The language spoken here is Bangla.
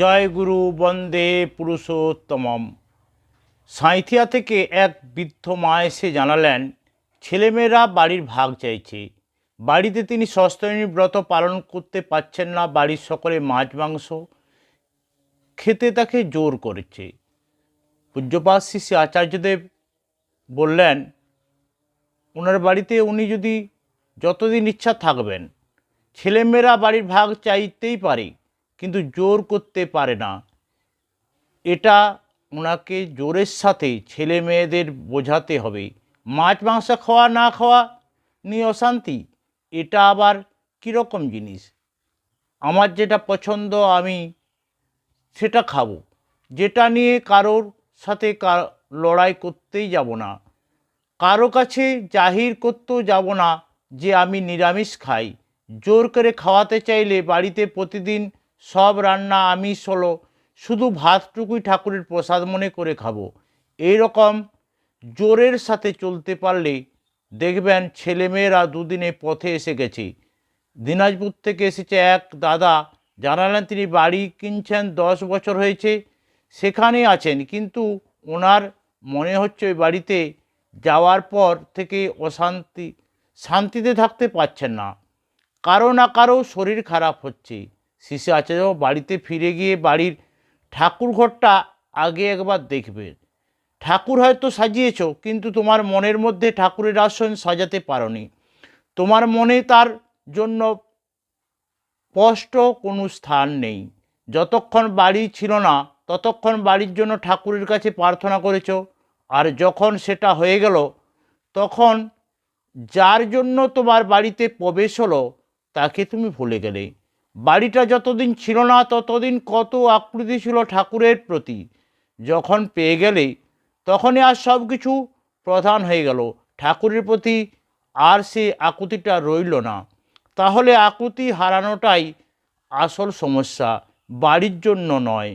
জয় গুরু, বন্দে পুরুষোত্তমম। সাঁইথিয়া থেকে এক বৃদ্ধ মা এসে জানালেন, ছেলেমেয়েরা বাড়ির ভাগ চাইছে। বাড়িতে তিনি সস্তনী ব্রত পালন করতে পারছেন না, বাড়ির সকলে মাছ মাংস খেতে তাকে জোর করেছে। পূজ্যপাত শ্রী আচার্যদেব বললেন ওনার বাড়িতে উনি যদি যতদিন ইচ্ছা থাকবেন, ছেলেমেয়েরা বাড়ির ভাগ চাইতেই পারে। কিন্তু জোর করতে পারে না। এটা ওনাকে জোরের সাথে ছেলে মেয়েদের বোঝাতে হবে। মাছ, মাংস খাওয়া, না খাওয়া নিয়ে অশান্তি, এটা আবার কীরকম জিনিস? আমার যেটা পছন্দ আমি সেটা খাব। যেটা নিয়ে কারোর সাথে লড়াই করতেই যাব না। কারও কাছে জাহির করতেও যাব না যে আমি নিরামিষ খাই। জোর করে খাওয়াতে চাইলে বাড়িতে প্রতিদিন সব রান্না আমিষ হলো শুধু ভাতটুকুই ঠাকুরের প্রসাদ মনে করে খাব। রকম জোরের সাথে চলতে পারলে দেখবেন ছেলেমেয়েরা দুদিনে পথে এসে গেছে। দিনাজপুর থেকে এসেছে এক দাদা, জানালেন তিনি বাড়ি কিনছেন দশ বছর হয়েছে, সেখানে আছেন। কিন্তু ওনার মনে হচ্ছে ওই বাড়িতে যাওয়ার পর থেকে অশান্তি, শান্তিতে থাকতে পারছেন না। কারও না কারও শরীর খারাপ হচ্ছে। শিশু আচার্য বাড়িতে ফিরে গিয়ে বাড়ির ঠাকুর ঘরটা আগে একবার দেখবে। ঠাকুর হয়তো সাজিয়েছ, কিন্তু তোমার মনের মধ্যে ঠাকুরের আসন সাজাতে পারোনি। তোমার মনে তার জন্য স্পষ্ট কোনো স্থান নেই। যতক্ষণ বাড়ি ছিল না, ততক্ষণ বাড়ির জন্য ঠাকুরের কাছে প্রার্থনা করেছ, আর যখন সেটা হয়ে গেল, তখন যার জন্য তোমার বাড়িতে প্রবেশ হলো, তাকে তুমি ভুলে গেলে। বাড়িটা যতদিন ছিল না, ততদিন কত আকৃতি ছিল ঠাকুরের প্রতি। যখন পেয়ে গেলে, তখনই আর সব কিছু প্রধান হয়ে গেল। ঠাকুরের প্রতি আর সে আকুতিটা রইল না। তাহলে আকুতি হারানোটাই আসল সমস্যা, বাড়ির জন্য নয়।